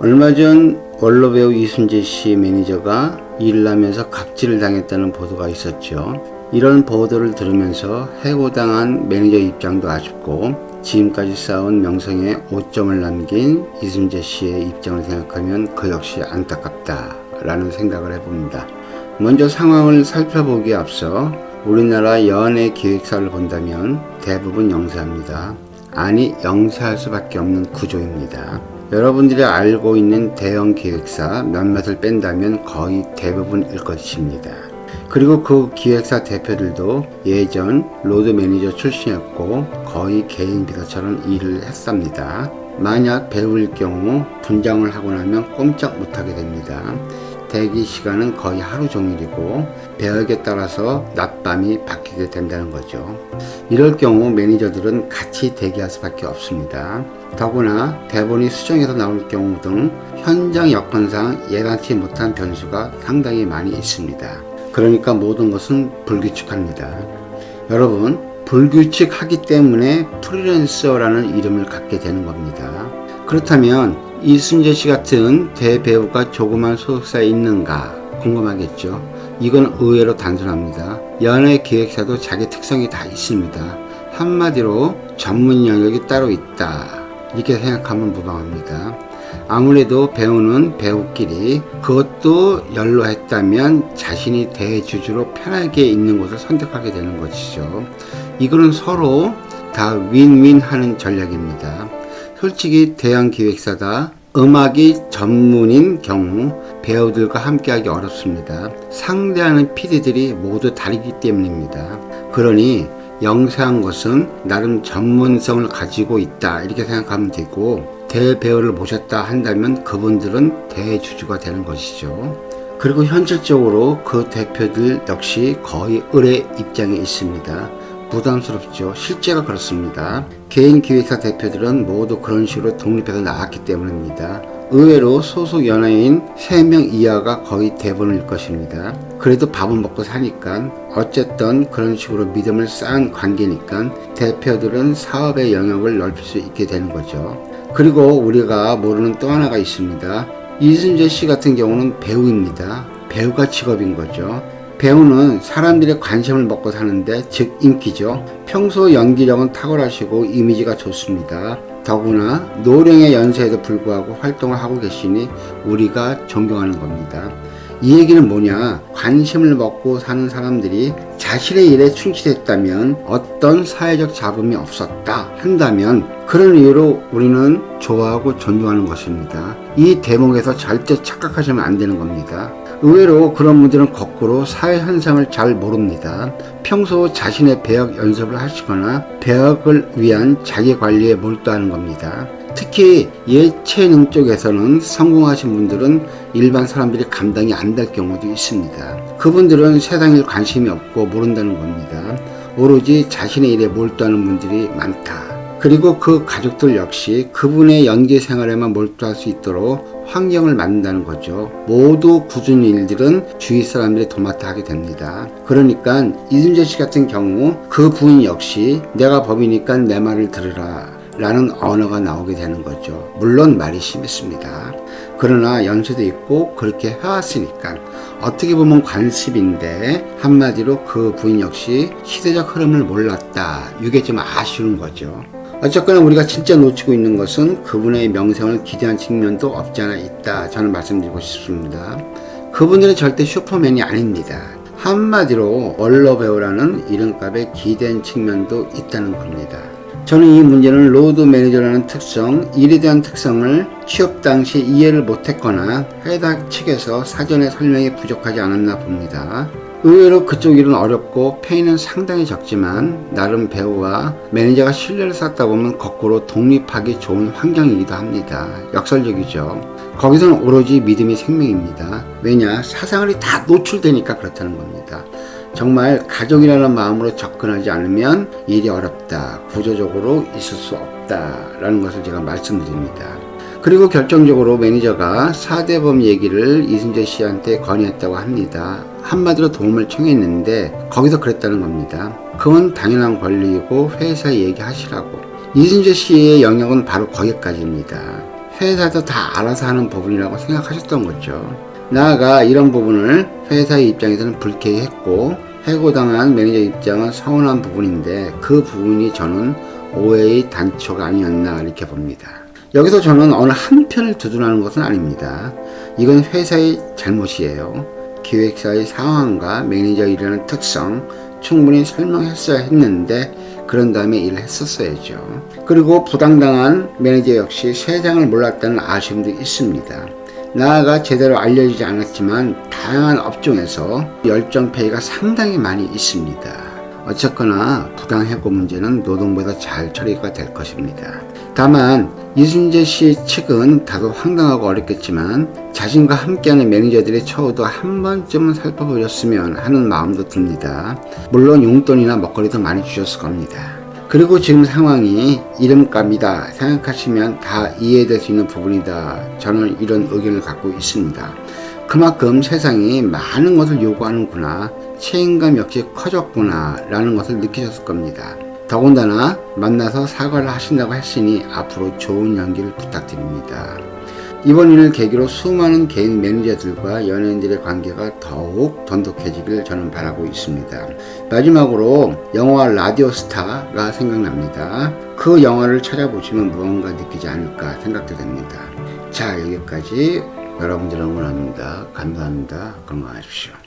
얼마 전 원로 배우 이순재 씨 매니저가 일을 하면서 갑질을 당했다는 보도가 있었죠. 이런 보도를 들으면서 해고당한 매니저 입장도 아쉽고 지금까지 쌓은 명성에 오점을 남긴 이순재 씨의 입장을 생각하면 그 역시 안타깝다라는 생각을 해봅니다. 먼저 상황을 살펴보기에 앞서 우리나라 연예 기획사를 본다면 대부분 영세합니다. 아니 영세할 수밖에 없는 구조입니다. 여러분들이 알고 있는 대형 기획사 몇몇을 뺀다면 거의 대부분일 것입니다. 그리고 그 기획사 대표들도 예전 로드 매니저 출신이었고 거의 개인 비서처럼 일을 했습니다. 만약 배우일 경우 분장을 하고 나면 꼼짝 못하게 됩니다. 대기 시간은 거의 하루 종일이고 배역에 따라서 낮밤이 바뀌게 된다는 거죠. 이럴 경우 매니저들은 같이 대기할 수밖에 없습니다. 더구나 대본이 수정해서 나올 경우 등 현장 여건상 예상치 못한 변수가 상당히 많이 있습니다. 그러니까 모든 것은 불규칙합니다. 여러분, 불규칙하기 때문에 프리랜서라는 이름을 갖게 되는 겁니다. 그렇다면 이순재 씨 같은 대배우가 조그만 소속사에 있는가 궁금하겠죠. 이건 의외로 단순합니다. 연예 기획사도 자기 특성이 다 있습니다. 한마디로 전문 영역이 따로 있다. 이렇게 생각하면 무방합니다. 아무래도 배우는 배우끼리 그것도 연로 했다면 자신이 대주주로 편하게 있는 곳을 선택하게 되는 것이죠. 이거는 서로 다 윈윈 하는 전략입니다. 솔직히 대형 기획사다 음악이 전문인 경우 배우들과 함께하기 어렵습니다. 상대하는 PD들이 모두 다르기 때문입니다. 그러니 영세한 것은 나름 전문성을 가지고 있다 이렇게 생각하면 되고 대배우를 모셨다 한다면 그분들은 대주주가 되는 것이죠. 그리고 현실적으로 그 대표들 역시 거의 을의 입장에 있습니다. 부담스럽죠. 실제가 그렇습니다. 개인 기획사 대표들은 모두 그런 식으로 독립해서 나왔기 때문입니다. 의외로 소속 연예인 3명 이하가 거의 대부분일 것입니다. 그래도 밥은 먹고 사니까 어쨌든 그런 식으로 믿음을 쌓은 관계니까 대표들은 사업의 영역을 넓힐 수 있게 되는 거죠. 그리고 우리가 모르는 또 하나가 있습니다. 이순재 씨 같은 경우는 배우입니다. 배우가 직업인 거죠. 배우는 사람들의 관심을 먹고 사는데 즉 인기죠. 평소 연기력은 탁월하시고 이미지가 좋습니다. 더구나 노령의 연세에도 불구하고 활동을 하고 계시니 우리가 존경하는 겁니다. 이 얘기는 뭐냐? 관심을 먹고 사는 사람들이 자신의 일에 충실했다면 어떤 사회적 잡음이 없었다 한다면 그런 이유로 우리는 좋아하고 존중하는 것입니다. 이 대목에서 절대 착각하시면 안 되는 겁니다. 의외로 그런 분들은 거꾸로 사회 현상을 잘 모릅니다. 평소 자신의 배역 연습을 하시거나 배역을 위한 자기 관리에 몰두하는 겁니다. 특히 예체능 쪽에서는 성공하신 분들은 일반 사람들이 감당이 안 될 경우도 있습니다. 그분들은 세상 일 관심이 없고 모른다는 겁니다. 오로지 자신의 일에 몰두하는 분들이 많다. 그리고 그 가족들 역시 그분의 연기 생활에만 몰두할 수 있도록 환경을 만든다는 거죠. 모두 굳은 일들은 주위 사람들이 도맡아 하게 됩니다. 그러니까 이순재 씨 같은 경우 그 부인 역시 내가 법이니까 내 말을 들으라. 라는 언어가 나오게 되는 거죠. 물론 말이 심했습니다. 그러나 연세도 있고 그렇게 해왔으니까 어떻게 보면 관습인데 한마디로 그 부인 역시 시대적 흐름을 몰랐다. 이게 좀 아쉬운 거죠. 어쨌거나 우리가 진짜 놓치고 있는 것은 그분의 명성을 기대한 측면도 없지 않아 있다. 저는 말씀드리고 싶습니다. 그분들은 절대 슈퍼맨이 아닙니다. 한마디로 원로 배우라는 이름값에 기댄 측면도 있다는 겁니다. 저는 이 문제는 로드 매니저라는 특성, 일에 대한 특성을 취업 당시 이해를 못했거나 회사 측에서 사전에 설명이 부족하지 않았나 봅니다. 의외로 그쪽 일은 어렵고 페이는 상당히 적지만 나름 배우와 매니저가 신뢰를 쌓다 보면 거꾸로 독립하기 좋은 환경이기도 합니다. 역설적이죠. 거기서는 오로지 믿음이 생명입니다. 왜냐? 사생활이 다 노출되니까 그렇다는 겁니다. 정말 가족이라는 마음으로 접근하지 않으면 일이 어렵다. 구조적으로 있을 수 없다 라는 것을 제가 말씀드립니다. 그리고 결정적으로 매니저가 사대범 얘기를 이순재 씨한테 건의했다고 합니다. 한마디로 도움을 청했는데 거기서 그랬다는 겁니다. 그건 당연한 권리이고 회사에 얘기하시라고. 이순재 씨의 영역은 바로 거기까지입니다. 회사에서 다 알아서 하는 부분이라고 생각하셨던 거죠. 나아가 이런 부분을 회사의 입장에서는 불쾌했고 해고당한 매니저 입장은 서운한 부분인데 그 부분이 저는 오해의 단초가 아니었나 이렇게 봅니다. 여기서 저는 어느 한 편을 두둔하는 것은 아닙니다. 이건 회사의 잘못이에요. 기획사의 상황과 매니저 일하는 특성 충분히 설명했어야 했는데 그런 다음에 일을 했었어야죠. 그리고 부당당한 매니저 역시 세상을 몰랐다는 아쉬움도 있습니다. 나아가 제대로 알려지지 않았지만 다양한 업종에서 열정페이가 상당히 많이 있습니다. 어쨌거나 부당해고 문제는 노동부에서 잘 처리가 될 것입니다. 다만 이순재 씨 측은 다소 황당하고 어렵겠지만 자신과 함께하는 매니저들의 처우도 한 번쯤은 살펴보셨으면 하는 마음도 듭니다. 물론 용돈이나 먹거리도 많이 주셨을 겁니다. 그리고 지금 상황이 이름값이다 생각하시면 다 이해될 수 있는 부분이다. 저는 이런 의견을 갖고 있습니다. 그만큼 세상이 많은 것을 요구하는구나. 책임감 역시 커졌구나. 라는 것을 느끼셨을 겁니다. 더군다나 만나서 사과를 하신다고 했으니 앞으로 좋은 연기를 부탁드립니다. 이번 일을 계기로 수많은 개인 매니저들과 연예인들의 관계가 더욱 돈독해지길 저는 바라고 있습니다. 마지막으로 영화 라디오 스타가 생각납니다. 그 영화를 찾아보시면 무언가 느끼지 않을까 생각도 됩니다. 자, 여기까지 여러분들 응원합니다. 감사합니다. 건강하십시오.